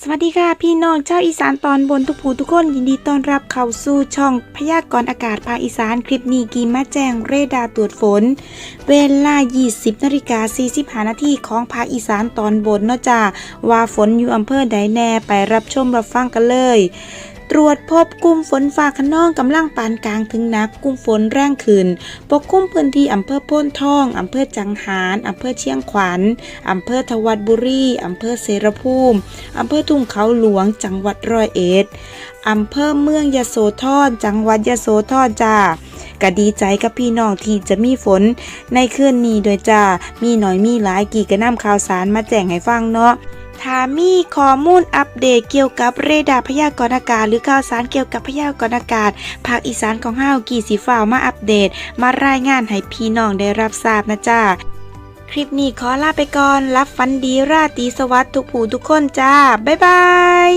สวัสดีค่ะพี่น้องชาวอีสานตอนบนทุกผู้ทุกคนยินดีต้อนรับเข้าสู่ช่องพยากรณ์อากาศภาคอีสานคลิปนี้กีมาแจ้งเรดาร์ตรวจฝน เวลา 20นาฬิกา45นาทีของภาคอีสานตอนบนเนาะจ้าว่าฝนอยู่อำเภอใดแน่ไปรับชมรับฟังกันเลย ตรวจพบกลุ่มฝนฟ้าขนองกำลังปานกลางถึงหนักกลุ่มฝนแรงขึ้นปกคลุมพื้นที่อำเภอโพ้นทองอำเภอจังหารอำเภอเชียงขวัญอำเภอทวัดบุรีอำเภอเสรภูมิอำเภอทุ่งเขาหลวงจังหวัดร้อยเอ็ดอำเภอเมืองยโสธรจังหวัดยโสธรจ้าก็ดีใจกับพี่น้องที่จะมีฝน ในคืนนี้โดยจ้ามีหน่อยมีหลายกี่กระนำข่าวสารมาแจ้งให้ฟังเนาะ ถ้ามีข้อมูลอัปเดตเกี่ยวกับเรดาร์พยากรณ์อากาศ หรือข่าวสารเกี่ยวกับพยากรณ์อากาศภาคอีสานของห้าวกี่สีฟ้ามาอัปเดต มารายงานให้พี่น้องได้รับทราบนะจ้าคลิปนี้ขอลาไปก่อน รับฟันดีราตรีสวัสดิ์ทุกผู้ทุกคนจ้า บ๊ายบาย